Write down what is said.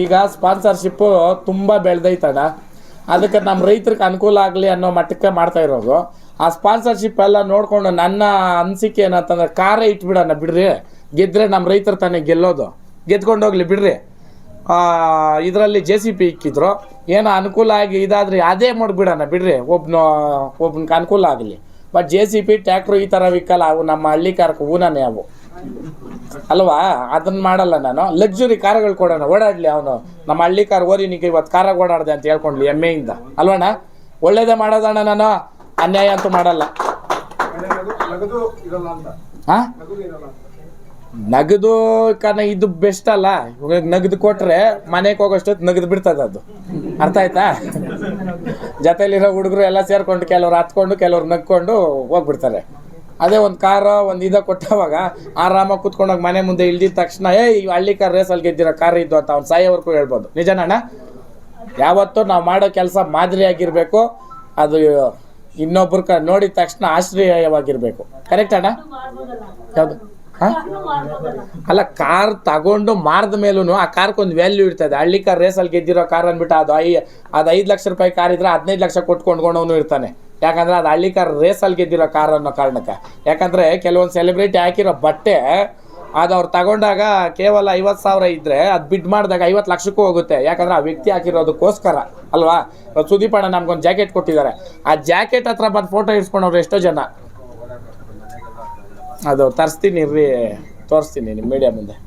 ಈಗ ಸ್ಪಾನ್ಸರ್ಶಿಪ್ ತುಂಬಾ ಬೆಳ್ದೈತಣ್ಣ. ಅದಕ್ಕೆ ನಮ್ಮ ರೈತರಿಗೆ ಅನುಕೂಲ ಆಗಲಿ ಅನ್ನೋ ಮಟ್ಟಕ್ಕೆ ಮಾಡ್ತಾ ಇರೋದು. ಆ ಸ್ಪಾನ್ಸರ್ಶಿಪ್ ಎಲ್ಲ ನೋಡ್ಕೊಂಡು ನನ್ನ ಅನಿಸಿಕೆ ಏನಂತಂದ್ರೆ, ಕಾರೇ ಇಟ್ಬಿಡೋಣ ಬಿಡ್ರಿ. ಗೆದ್ದರೆ ನಮ್ಮ ರೈತರು ತಾನೇ ಗೆಲ್ಲೋದು. ಗೆದ್ಕೊಂಡು ಹೋಗ್ಲಿ ಬಿಡ್ರಿ. ಇದರಲ್ಲಿ ಜೆ ಸಿ ಪಿ ಇಕ್ಕಿದ್ರು. ಏನೋ ಅನುಕೂಲ ಆಗಿ ಇದಾದ್ರೆ ಅದೇ ಮಾಡಿಬಿಡೋಣ ಬಿಡ್ರಿ. ಒಬ್ನ, ಒಬ್ನಿಗೆ ಅನುಕೂಲ ಆಗಲಿ. But J C B tractor ಈ ಥರ ವಿಕಲ್ಲ. ಅವು ನಮ್ಮ ಹಳ್ಳಿ ಕಾರಕ್ಕೆ ಹೂನೇ ಅವು. ಅಲ್ವಾ? ಅದನ್ನ ಮಾಡಲ್ಲ ನಾನು. ಲಕ್ಸುರಿ ಕಾರ್ಗಳು ಕೊಡೋಣ. ಓಡಾಡ್ಲಿ ಅವನು. ನಮ್ಮ ಹಳ್ಳಿ ಕಾರ್ ಓರಿನಿಗೆ ಇವತ್ತು ಕಾರಾಗ ಓಡಾಡ್ದೆ ಅಂತ ಹೇಳ್ಕೊಂಡ್ಲಿ ಎಮ್ಮೆಯಿಂದ ಅಲ್ವಣ್ಣ? ಒಳ್ಳೇದೇ ಮಾಡೋದಣ್ಣ ನಾನು. ಅನ್ಯಾಯ ಅಂತೂ ಮಾಡಲ್ಲ. ನಗದು ಕಾರಣ ಇದು ಬೆಸ್ಟ್ ಅಲ್ಲ. ಇವಾಗ ನಗದು ಕೊಟ್ರೆ ಮನೆಗೆ ಹೋಗೋಷ್ಟೊತ್ತು ನಗದು ಬಿಡ್ತದೆ ಅದು. ಅರ್ಥ ಆಯ್ತಾ? ಜೊತೆಲಿರೋ ಹುಡುಗರು ಎಲ್ಲ ಸೇರ್ಕೊಂಡು ಕೆಲವ್ರು ಹತ್ಕೊಂಡು, ಕೆಲವ್ರು ನಗ್ಕೊಂಡು ಹೋಗ್ಬಿಡ್ತಾರೆ. ಅದೇ ಒಂದು ಕಾರ ಒಂದು ಇದ ಕೊಟ್ಟವಾಗ ಆರಾಮಾಗಿ ಕೂತ್ಕೊಂಡೋಗಿ ಮನೆ ಮುಂದೆ ಇಳಿದ ತಕ್ಷಣ ಏ ಈ ಹಳ್ಳಿ ಕಾರ್ ರೇಸಲ್ಲಿ ಗೆದ್ದಿರೋ? ಕಾರ್ ಇದ್ದು ಅಂತ. ಅವ್ನು ಸಾಯೋವರೆಗೂ ಹೇಳ್ಬೋದು. ನಿಜನಣ್ಣ ಯಾವತ್ತೂ ನಾವು ಮಾಡೋ ಕೆಲಸ ಮಾದರಿಯಾಗಿರಬೇಕು. ಅದು ಇನ್ನೊಬ್ರ ಕ, ನೋಡಿದ ತಕ್ಷಣ ಆಶ್ರಯವಾಗಿರಬೇಕು. ಕರೆಕ್ಟ್ ಅಣ್ಣ? ಯಾವುದು? ಹಾಂ? ಅಲ್ಲ ಕಾರ್ ತಗೊಂಡು ಮಾರ್ದ ಮೇಲೂ ಆ ಕಾರ್ಕೊಂದು ವ್ಯಾಲ್ಯೂ ಇರ್ತದೆ. ಹಳ್ಳಿ ಕಾರ್ ರೇಸಲ್ಲಿ ಗೆದ್ದಿರೋ ಕಾರ್ ಅಂದ್ಬಿಟ್ಟು ಅದು ಐ, ಅದು ಐದು ಲಕ್ಷ ರೂಪಾಯಿ ಕಾರ್ ಇದ್ರೆ ಹದಿನೈದು ಲಕ್ಷ ಕೊಟ್ಕೊಂಡ್ಕೊಂಡವನು ಇರ್ತಾನೆ. ಯಾಕಂದ್ರೆ ಅದು ಹಳ್ಳಿ ಕಾರ್ ರೇಸಲ್ಲಿ ಗೆದ್ದಿರೋ ಕಾರ್ ಅನ್ನೋ ಕಾರಣಕ್ಕೆ. ಯಾಕಂದ್ರೆ ಕೆಲವೊಂದು ಸೆಲೆಬ್ರಿಟಿ ಹಾಕಿರೋ ಬಟ್ಟೆ, ಅದು ಅವ್ರು ತಗೊಂಡಾಗ ಕೇವಲ ಐವತ್ತು ಸಾವಿರ ಇದ್ದರೆ ಅದು ಬಿಡ್ ಮಾಡಿದಾಗ ಐವತ್ತು ಲಕ್ಷಕ್ಕೂ ಹೋಗುತ್ತೆ. ಯಾಕಂದ್ರೆ ಆ ವ್ಯಕ್ತಿ ಹಾಕಿರೋದಕ್ಕೋಸ್ಕರ, ಅಲ್ವಾ? ಸುದೀಪ್ ಅಣ್ಣ ನಮ್ಗೊಂದು ಜಾಕೆಟ್ ಕೊಟ್ಟಿದ್ದಾರೆ. ಆ ಜಾಕೆಟ್ ಹತ್ರ ಬಂದು ಫೋಟೋ ಇಡ್ಸ್ಕೊಂಡವ್ರು ಎಷ್ಟೋ ಜನ. ಅದು ತರಿಸ್ತೀನಿ ರೀ, ತೋರಿಸ್ತೀನಿ ನಿಮ್ಮ ಮೀಡಿಯಾ ಮುಂದೆ.